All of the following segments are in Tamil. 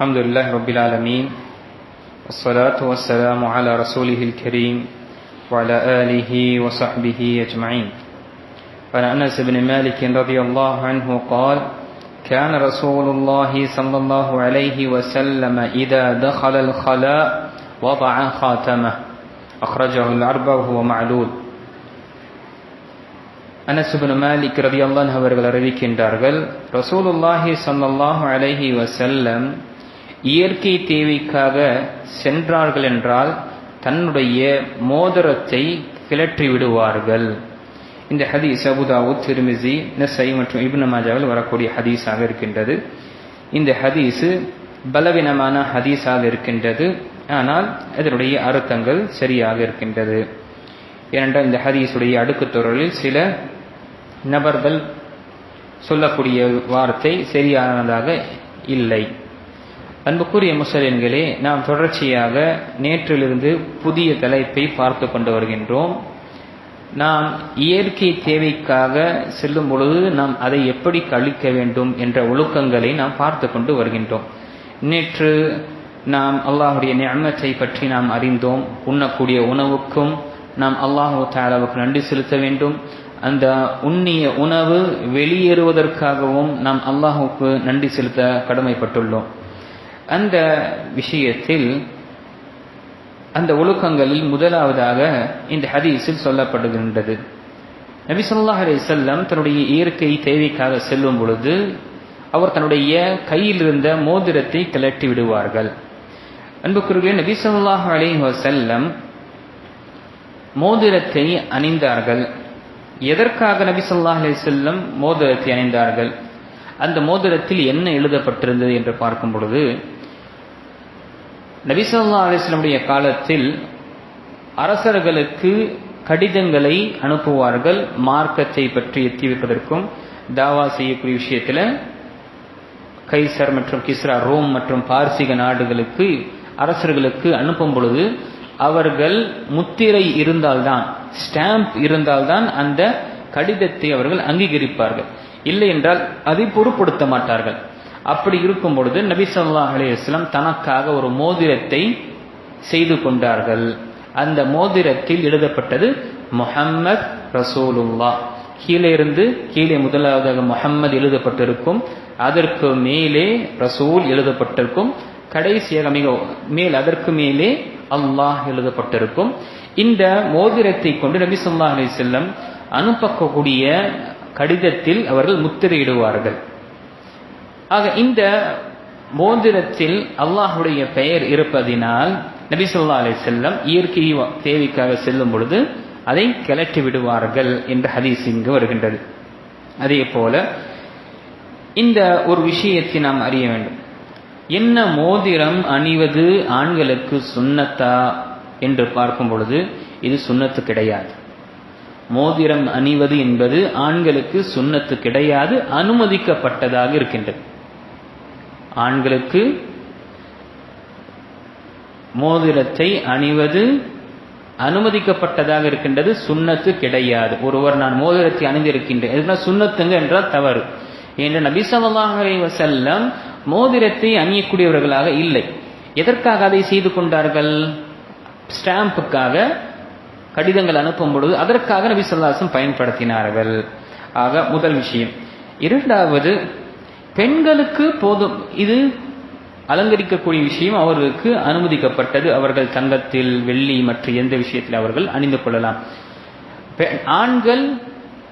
الحمد لله رب العالمين والصلاة والسلام على رسوله الكريم وعلى آله وصحبه أجمعين عن أنس بن مالك رضي الله عنه قال كان رسول الله صلى الله عليه وسلم إذا دخل الخلاء وضع خاتمه أخرجه الأربع وهو معلول அனசுபன் மாலிக் ரதியல்லான் அவர்கள் அறிவிக்கின்றார்கள் ரசூலுல்லாஹி சல்லாஹூ அலைஹி வசல்லம் இயற்கை தேவைக்காக சென்றார்கள் என்றால் தன்னுடைய மோதிரத்தை கிளற்றி விடுவார்கள். இந்த ஹதீஸ் அபுதாவு திருமிசி நெசை மற்றும் இப்னு மாஜாவில் வரக்கூடிய ஹதீஸாக இருக்கின்றது. இந்த ஹதீஸு பலவீனமான ஹதீஸாக இருக்கின்றது. ஆனால் இதனுடைய அர்த்தங்கள் சரியாக இருக்கின்றது. ஏனென்றால் இந்த ஹதீஸுடைய அடுக்கு தொடரில் சில நபர்கள் சொல்லக்கூடிய வார்த்தை சரியானதாக இல்லை. அன்புக்குரிய முஸ்லிம்களே நாம் தொடர்ச்சியாக நேற்றிலிருந்து புதிய தலைப்பை பார்த்து கொண்டு வருகின்றோம். நாம் இயற்கை தேவைக்காக செல்லும் பொழுது நாம் அதை எப்படி கழிக்க வேண்டும் என்ற ஒழுக்கங்களை நாம் பார்த்து கொண்டு வருகின்றோம். நேற்று நாம் அல்லாஹுடைய நியமத்தை பற்றி நாம் அறிந்தோம். உண்ணக்கூடிய உணவுக்கும் நாம் அல்லாஹு தாலாவுக்கு நன்றி செலுத்த வேண்டும். அந்த உண்ணிய உணவு வெளியேறுவதற்காகவும் நாம் அல்லாஹுக்கு நன்றி செலுத்த கடமைப்பட்டுள்ளோம். அந்த விஷயத்தில் அந்த ஒழுக்கங்களில் முதலாவதாக இந்த ஹதீஸில் சொல்லப்படுகின்றது. நபி சொல்லாஹ் அலி செல்லம் தன்னுடைய இயற்கை தேவைக்காக செல்லும் பொழுது அவர் தன்னுடைய கையில் இருந்த மோதிரத்தை கிளட்டி விடுவார்கள். அன்புக்குரிய நபி சொல்லாஹ் அலி செல்லம் மோதிரத்தை அணிந்தார்கள். எதற்காக நபி அலி செல்லம் மோதிரத்தை அணிந்தார்கள்? அந்த மோதிரத்தில் என்ன எழுதப்பட்டிருந்தது என்று பார்க்கும் பொழுது நபிசல்லா அலிஸ்லமுடைய காலத்தில் அரசர்களுக்கு கடிதங்களை அனுப்புவார்கள் மார்க்கத்தை பற்றி எத்தி வைப்பதற்கும் தாவா செய்யக்கூடிய விஷயத்தில் கைசர் மற்றும் கிஸ்ரா ரோம் மற்றும் பார்சிக நாடுகளுக்கு அரசர்களுக்கு அனுப்பும் பொழுது அவர்கள் முத்திரை இருந்தால்தான் ஸ்டாம்ப் இருந்தால்தான் அந்த கடிதத்தை அவர்கள் அங்கீகரிப்பார்கள். இல்லை என்றால் அதை பொருட்படுத்த மாட்டார்கள். அப்படி இருக்கும் பொழுது நபி சொல்லா அலையம் தனக்காக ஒரு மோதிரத்தை செய்து கொண்டார்கள். அந்த மோதிரத்தில் எழுதப்பட்டது முஹம்மத் ரசூலுல்லா கீழே இருந்து கீழே முதலாவதாக முஹம்மது எழுதப்பட்டிருக்கும். அதற்கு மேலே ரசூல் எழுதப்பட்டிருக்கும். கடைசியாக மிக மேல் அதற்கு மேலே அல்லாஹ் எழுதப்பட்டிருக்கும். இந்த மோதிரத்தை கொண்டு நபி சொல்லா அலி செல்லம் அனுப்பக்கூடிய கடிதத்தில் அவர்கள் முத்திரையிடுவார்கள். ஆக இந்த மோதிரத்தில் அல்லாஹுடைய பெயர் இருப்பதினால் நபி சொல்லா அலி செல்லம் இயற்கை தேவைக்காக செல்லும் பொழுது அதை கிளட்டி விடுவார்கள் என்ற ஹதீஸ் இங்கு வருகின்றது. அதே போல இந்த ஒரு விஷயத்தை நாம் அறிய வேண்டும். என்ன மோதிரம் அணிவது ஆண்களுக்கு சுண்ணத்தா என்று பார்க்கும் பொழுது இது சுண்ணத்து கிடையாது. மோதிரம் அணிவது என்பது ஆண்களுக்கு சுண்ணத்து கிடையாது அனுமதிக்கப்பட்டதாக இருக்கின்றது. ஆண்களுக்கு மோதிரத்தை அணிவது அனுமதிக்கப்பட்டதாக இருக்கின்றது சுண்ணத்து கிடையாது. ஒருவர் நான் மோதிரத்தை அணிந்திருக்கின்றேன். எதுனா சுண்ணத்துங்க என்றால் தவறு. என்ற நபி சொல்லாஹ் வசல்லம் மோதிரத்தை அணியக்கூடியவர்களாக இல்லை. எதற்காக அதை செய்து கொண்டார்கள்? ஸ்டாம்புக்காக கடிதங்கள் அனுப்பும் பொழுது அதற்காக நபி சொல்லாசம் பயன்படுத்தினார்கள். ஆக முதல் விஷயம். இரண்டாவது பெண்களுக்கு போதும். இது அலங்கரிக்கக்கூடிய விஷயம். அவர்களுக்கு அனுமதிக்கப்பட்டது. அவர்கள் தங்கத்தில் வெள்ளி மற்றும் எந்த விஷயத்தில் அவர்கள் அணிந்து கொள்ளலாம். ஆண்கள்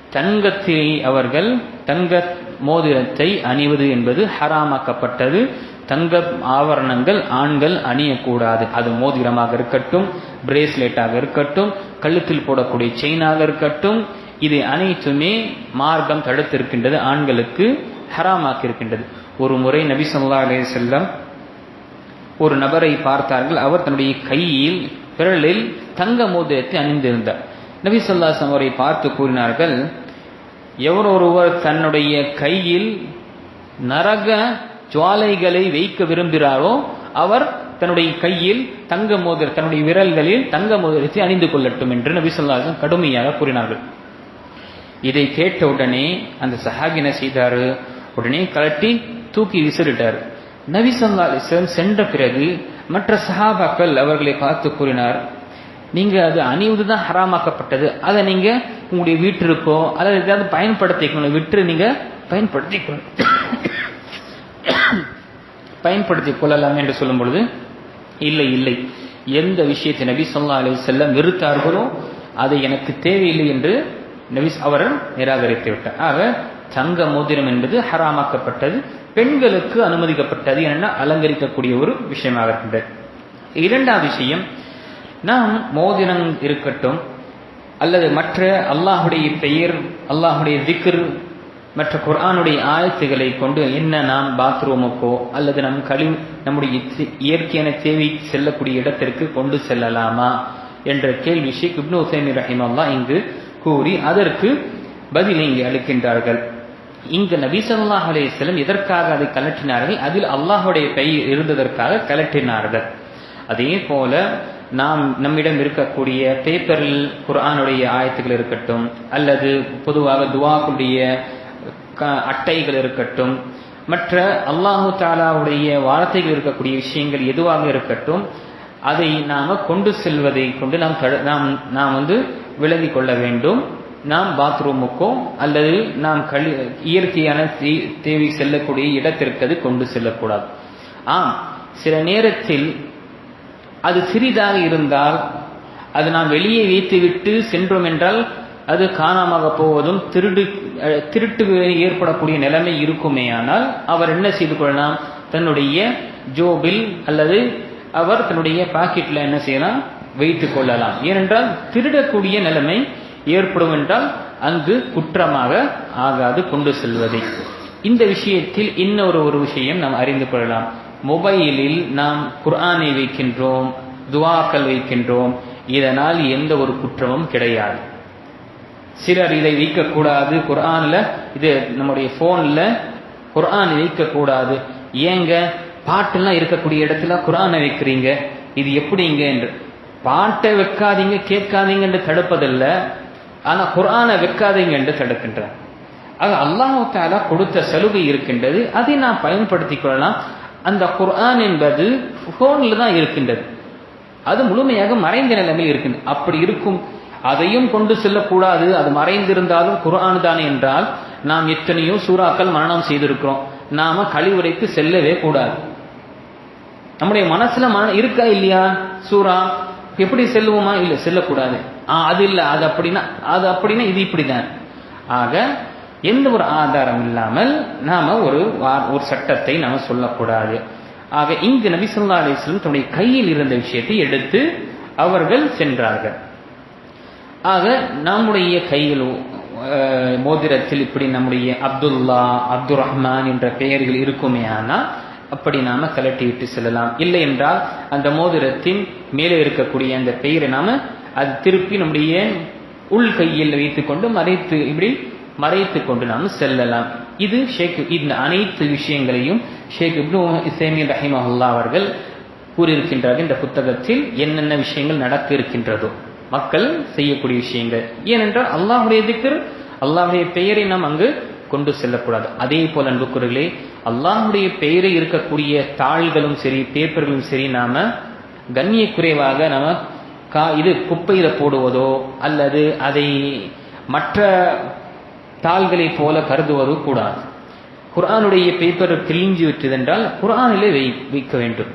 தங்கத்தை அவர்கள் தங்க மோதிரத்தை அணிவது என்பது ஹராமாக்கப்பட்டது. தங்க ஆவரணங்கள் ஆண்கள் அணியக்கூடாது. அது மோதிரமாக இருக்கட்டும் பிரேஸ்லெட்டாக இருக்கட்டும் கழுத்தில் போடக்கூடிய செயினாக இருக்கட்டும். இது அனைத்துமே மார்க்கம் தடுத்திருக்கின்றது. ஆண்களுக்கு ஹராமாக்கி இருக்கின்றது ஒரு முறை நபி சொல்லா அலே செல்லம் ஒரு நபரை பார்த்தார்கள். அவர் தன்னுடைய கையில் விரலில் தங்க மோதிரத்தை அணிந்திருந்தார். நபி சொல்லாசம் அவரை பார்த்து கூறினார்கள் எவரொருவர் தன்னுடைய கையில் நரக ஜுவாலைகளை வைக்க விரும்புகிறாரோ அவர் தன்னுடைய கையில் தங்க மோதிர தன்னுடைய விரல்களில் தங்க மோதிரத்தை அணிந்து கொள்ளட்டும் என்று நபி சொல்லாசம் கடுமையாக கூறினார்கள். இதை கேட்ட உடனே அந்த சஹாபின செய்தாரு? உடனே கலட்டி தூக்கி விசிறிட்டார். நபி ஸல்லல்லாஹு சென்ற பிறகு மற்ற சஹாபாக்கள் அவர்களை பார்த்து கூறினார் நீங்க அது அணிவது தான் ஹராமாக்கப்பட்டது. அதை நீங்க உங்களுடைய வீட்டிற்கோ அல்லது ஏதாவது பயன்படுத்திக்கணும். விட்டு நீங்க பயன்படுத்திக் கொள்ள பயன்படுத்திக் கொள்ளலாம் என்று சொல்லும் பொழுது இல்லை இல்லை. எந்த விஷயத்தை நபி ஸல்லல்லாஹு அலைஹி வஸல்லம் வெறுத்தார்களோ அது எனக்கு தேவையில்லை என்று நபி அவர் நிராகரித்து விட்டார். ஆக தங்க மோதிரம் என்பது ஹராமாக்கப்பட்டது பெண்களுக்கு அனுமதிக்கப்பட்டது என அலங்கரிக்கக்கூடிய ஒரு விஷயமாக இருக்கின்றது. இரண்டாவது விஷயம் நாம் மோதிரம் இருக்கட்டும் அல்லது மற்ற அல்லாஹுடைய பெயர் அல்லாஹுடைய திக்ர் மற்ற குர்ஆனுடைய ஆயத்துகளை கொண்டு என்ன நாம் பாத்ரூமுக்கோ அல்லது நம் கழிவு நம்முடைய இயற்கையான தேவை செல்லக்கூடிய இடத்திற்கு கொண்டு செல்லலாமா என்ற கேள்வி ஷேக் இப்னு உசைமி ரஹிமல்லா இங்கு கூறி அதற்கு பதிலை இங்கு அளிக்கின்றார்கள். இங்கு நபி அலேஸ்லம் எதற்காக அதை கலற்றினார்கள் அதில் அல்லாஹுடைய பெயர் இருந்ததற்காக கலற்றினார்கள் அதே போல நாம் நம்மிடம் இருக்கக்கூடிய பேப்பரில் குர்ஆனுடைய ஆயத்துகள் இருக்கட்டும் அல்லது பொதுவாக துவாக்குடைய க- அட்டைகள் இருக்கட்டும் மற்ற அல்லாஹு தாலாவுடைய வார்த்தைகள் இருக்கக்கூடிய விஷயங்கள் எதுவாக இருக்கட்டும் அதை நாம கொண்டு செல்வதை கொண்டு நாம் நாம் நாம் வந்து விலகி கொள்ள வேண்டும். நாம் பாத்ரூமுக்கோ அல்லது நாம் கழி இயற்கையான தே- தேவை செல்லக்கூடிய இடத்திற்கு அது கொண்டு செல்லக்கூடாது. ஆம் சில நேரத்தில் அது சிறிதாக இருந்தால் அது நாம் வெளியே வைத்துவிட்டு சென்றோம் என்றால் அது காணாமல் போவதும் திருடு திருட்டு ஏற்படக்கூடிய நிலைமை இருக்குமேயானால் அவர் என்ன செய்து கொள்ளலாம்? தன்னுடைய ஜோபில் அல்லது அவர் தன்னுடைய பாக்கெட்டில் என்ன செய்யலாம்? வைத்துக் கொள்ளலாம். ஏனென்றால் திருடக்கூடிய நிலைமை ஏற்படும் என்றால் அங்கு குற்றமாக ஆகாது கொண்டு செல்வதை. இந்த விஷயத்தில் இன்னொரு ஒரு விஷயம் நாம் அறிந்து கொள்ளலாம். மொபைலில் நாம் குர்ஆனை வைக்கின்றோம் துவாக்கள் வைக்கின்றோம் இதனால் எந்த ஒரு குற்றமும் கிடையாது. சிலர் இதை வைக்கக்கூடாது குர்ஆனில் இது நம்முடைய ஃபோனில் குர்ஆன் வைக்கக்கூடாது. ஏங்க பாட்டெல்லாம் இருக்கக்கூடிய இடத்துல குர்ஆனை வைக்கிறீங்க? இது எப்படிங்க என்று. பாட்டை வைக்காதீங்க கேட்காதீங்க என்று தடுப்பதில்ல. ஆனால் குரானை வைக்காதீங்க என்று தடுக்கின்றார். ஆக அல்லாஹு தாலா கொடுத்த சலுகை இருக்கின்றது. அதை நாம் பயன்படுத்திக் கொள்ளலாம். அந்த குர்ஆன் என்பது ஃபோனில் தான் இருக்கின்றது. அது முழுமையாக மறைந்த நிலைமையில் இருக்கின்றது. அப்படி இருக்கும். அதையும் கொண்டு செல்லக்கூடாது. அது மறைந்திருந்தாலும் குர்ஆன் தானே என்றால் நாம் எத்தனையோ சூறாக்கள் மரணம் செய்திருக்கிறோம். நாம கழிவுரைக்கு செல்லவே கூடாது. நம்முடைய மனசுல மன இருக்கா இல்லையா? சூறா எப்படி செல்லுவோமா? இல்லை செல்லக்கூடாது. அது இல்லை அது அப்படின்னா அது அப்படின்னா இது இப்படிதான். ஆக எந்த ஒரு ஆதாரம் இல்லாமல் நாம் ஒரு வா- ஒரு சட்டத்தை நாம் சொல்லக்கூடாது. ஆக இங்கு நபி ஸல்லல்லாஹு தன்னுடைய கையில் இருந்த விஷயத்தை எடுத்து அவர்கள் சென்றார்கள். ஆக நம்முடைய கையில் மோதிரத்தில் இப்படி நம்முடைய அப்துல்லா அப்துல் ரஹ்மான் என்ற பெயர்கள் இருக்குமே ஆனால் அப்படி நாம கலட்டி விட்டு செல்லலாம். இல்லை என்றால் அந்த மோதிரத்தின் மேலே இருக்கக்கூடிய அந்த பெயரை நாம அது திருப்பி நம்முடைய உள் கையில் வைத்துக்கொண்டு மறைத்து இப்படி மறைத்து கொண்டு நாம் செல்லலாம். இது ஷேக் இந்த அனைத்து விஷயங்களையும் ஷேக் இப்னு இசேமி ரஹிமஹுல்லா அவர்கள் கூறியிருக்கின்றார்கள். இந்த புத்தகத்தில் என்னென்ன விஷயங்கள் நடக்க இருக்கின்றதோ மக்கள் செய்யக்கூடிய விஷயங்கள். ஏனென்றால் அல்லாஹுடைய திக்கர் அல்லாஹுடைய பெயரை நாம் அங்கு கொண்டு செல்லக்கூடாது. அதே போல அன்புக்குறர்களே அல்லாஹுடைய பெயரை இருக்கக்கூடிய தாள்களும் சரி பேப்பர்களும் சரி நாம கண்ணிய குறைவாக நாம கா இது குப்பையில் போடுவதோ அல்லது அதை மற்ற தாள்களைப் போல கருதுவதோ கூடாது. குரானுடைய பேப்பர் கிழிஞ்சு விட்டதென்றால் குரானிலே வை வைக்க வேண்டும்.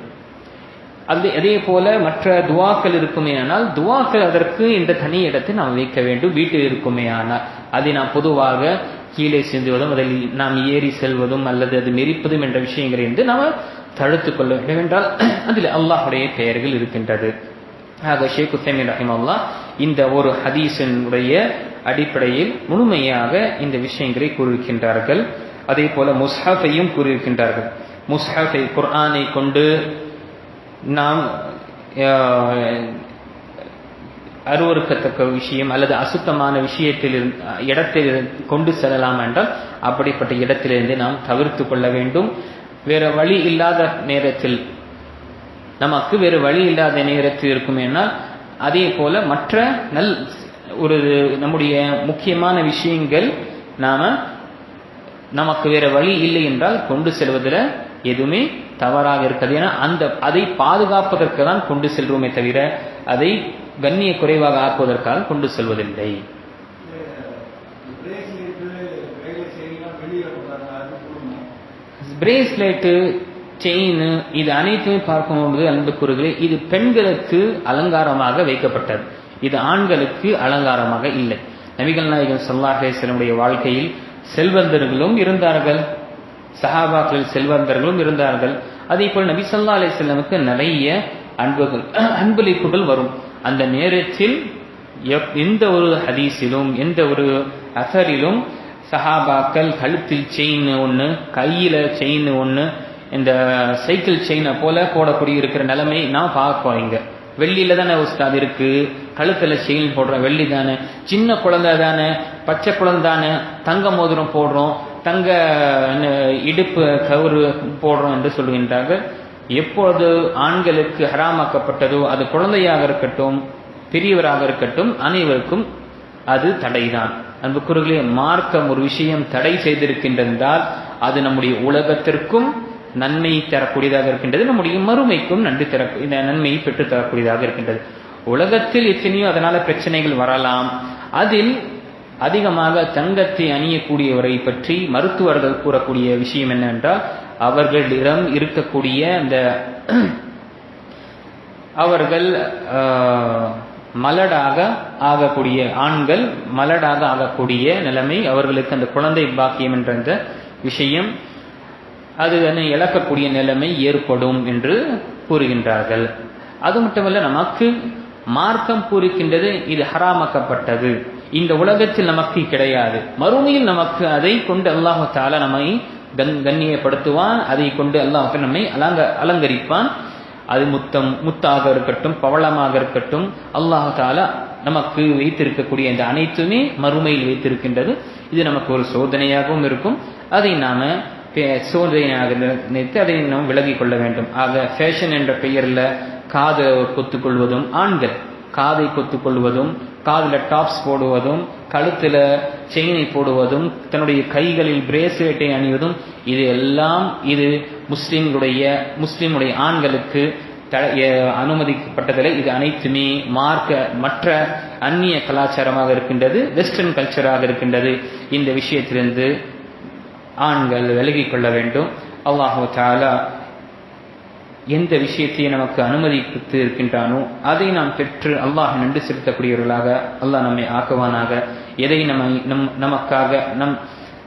அது அதே போல மற்ற துவாக்கள் இருக்குமே ஆனால் துவாக்கள் அதற்கு இந்த தனி இடத்தை நாம் வைக்க வேண்டும். வீட்டில் இருக்குமே ஆனால் அதை நாம் பொதுவாக கீழே சிந்துவதும் அதில் நாம் ஏறி செல்வதும் அல்லது அது மெரிப்பதும் என்ற விஷயங்களை இருந்து நாம் தடுத்துக் கொள்ள வேண்டும் என்றால் அதில் அல்லாஹுடைய பெயர்கள் இருக்கின்றது. ஆக ஷேக் உத்தமின் ரஹிமல்லா இந்த ஒரு ஹதீஸினுடைய அடிப்படையில் முழுமையாக இந்த விஷயங்களை கூறியிருக்கின்றார்கள். அதே போல முஸ்ஹஃபையும் கூறியிருக்கின்றார்கள். முஸ்ஹஃபை குர்ஆனை கொண்டு நாம் அருவறுக்கத்தக்க அருவருக்கத்தக்க விஷயம் அல்லது அசுத்தமான விஷயத்தில் இடத்தில் இருந்து கொண்டு செல்லலாம் என்றால் அப்படிப்பட்ட இடத்திலிருந்து நாம் தவிர்த்து கொள்ள வேண்டும். வேற வழி இல்லாத நேரத்தில் நமக்கு வேறு வழி இல்லாத நேரத்தில் இருக்குமேனால் அதே போல மற்ற நல் ஒரு நம்முடைய முக்கியமான விஷயங்கள் நாம நமக்கு வேற வழி இல்லை என்றால் கொண்டு செல்வதில் எதுவுமே தவறாக இருக்கிறது ஏன்னா அந்த அதை பாதுகாப்பதற்கு தான் கொண்டு செல்வோமே தவிர அதை கண்ணிய குறைவாக ஆக்குவதற்காக கொண்டு செல்வதில்லை. பிரேஸ்லெட்டு செயின் இது அனைத்துமே பார்க்கும்போது அன்புக்குறுகளே இது பெண்களுக்கு அலங்காரமாக வைக்கப்பட்டது. இது ஆண்களுக்கு அலங்காரமாக இல்லை. நபிகள் நாயகன் சொல்லாஹேசனுடைய வாழ்க்கையில் செல்வந்தர்களும் இருந்தார்கள். சஹாபாக்கள் செல்வந்தர்களும் இருந்தார்கள். அதே போல் நபி சொல்லா அலிஸ்லமுக்கு நிறைய அன்புகள் அன்பளிப்புகள் வரும். அந்த நேரத்தில் எந்த ஒரு ஹதீஸிலும் எந்த ஒரு அசரிலும் சஹாபாக்கள் கழுத்தில் செயின் ஒன்று கையில் செயின் ஒன்று இந்த சைக்கிள் செயினை போல போடக்கூடிய இருக்கிற நிலைமை நான் பார்ப்போம் இங்க. வெள்ளியில தானே உஸ்தாத் இருக்கு? கழுத்துல செயின் போடுறோம் வெள்ளி தானே? சின்ன குழந்தை தானே? பச்சை குழந்தை தானே? தங்க மோதிரம் போடுறோம். தங்க இடுப்பு கவுரு போடுறோம் என்று சொல்கின்றார்கள். எப்பொழுது ஆண்களுக்கு ஹராமாக்கப்பட்டதோ அது குழந்தையாக இருக்கட்டும் பெரியவராக இருக்கட்டும் அனைவருக்கும் அது தடைதான். அன்புக்குறுகளே மார்க்கம் ஒரு விஷயம் தடை செய்திருக்கின்றதால் அது நம்முடைய உலகத்திற்கும் நன்மை தரக்கூடியதாக இருக்கின்றது. நம்முடைய மறுமைக்கும் நன்றி தர இந்த நன்மையை பெற்று தரக்கூடியதாக இருக்கின்றது. உலகத்தில் எத்தனையோ அதனால பிரச்சனைகள் வரலாம். அதில் அதிகமாக தங்கத்தை அணியக்கூடியவரை பற்றி மருத்துவர்கள் கூறக்கூடிய விஷயம் என்னவென்றால் அவர்களிடம் இருக்கக்கூடிய அந்த அவர்கள் மலடாக ஆகக்கூடிய ஆண்கள் மலடாக ஆகக்கூடிய நிலைமை அவர்களுக்கு அந்த குழந்தை பாக்கியம் என்ற அந்த விஷயம் அது இழக்கக்கூடிய நிலைமை ஏற்படும் என்று கூறுகின்றார்கள். அது மட்டுமல்ல நமக்கு மார்க்கம் கூறுகின்றது இது ஹராமாக்கப்பட்டது. இந்த உலகத்தில் நமக்கு கிடையாது. மறுமையில் நமக்கு அதை கொண்டு அல்லாஹால நம்மை கண் கண்ணியப்படுத்துவான். அதை கொண்டு அல்லாஹ் நம்மை அலங்க அலங்கரிப்பான். அது முத்தம் முத்தாக இருக்கட்டும் பவளமாக இருக்கட்டும் அல்லாஹால நமக்கு வைத்திருக்கக்கூடிய இந்த அனைத்துமே மறுமையில் வைத்திருக்கின்றது. இது நமக்கு ஒரு சோதனையாகவும் இருக்கும். அதை நாம சூழ்நிலையாக நினைத்து அதை நாம் விலகிக் கொள்ள வேண்டும். ஆக ஃபேஷன் என்ற பெயரில் காதை கொத்துக்கொள்வதும் ஆண்கள். காதை கொத்துக்கொள்வதும் காதில் டாப்ஸ் போடுவதும் கழுத்தில் செயினை போடுவதும் தன்னுடைய கைகளில் பிரேஸ்லெட்டை அணிவதும் இது எல்லாம் இது முஸ்லீம்களுடைய முஸ்லீமுடைய ஆண்களுக்கு அனுமதிக்கப்பட்டதில் இது அனைத்துமே மார்க்க மற்ற அந்நிய கலாச்சாரமாக இருக்கின்றது வெஸ்டர்ன் கல்ச்சராக இருக்கின்றது. இந்த விஷயத்திலிருந்து ஆண்கள் விலகி கொள்ள வேண்டும். அல்லாஹு தாலா எந்த விஷயத்தை நமக்கு அனுமதித்து இருக்கின்றானோ அதை நாம் பெற்று அல்லாஹ் நன்றி செலுத்தக்கூடியவர்களாக அல்லாஹ் நம்மை ஆக்குவானாக. எதை நம்ம நம் நமக்காக நம்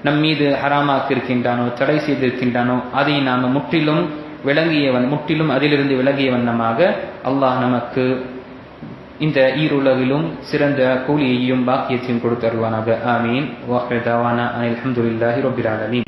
நம் மீது ஹராமாக்கி இருக்கின்றானோ தடை செய்திருக்கின்றானோ அதை நாம் முற்றிலும் விளங்கியவன் முற்றிலும் அதிலிருந்து விலகிய வண்ணமாக அல்லாஹ் நமக்கு இந்த ஈருலகிலும் சிறந்த கூலியையும் பாக்கியத்தையும் கொடுத்தருவானாக ஆமீன். வாஹிதாவான அனில் அஹமதுல்லாஹி ரொபிராலமீன்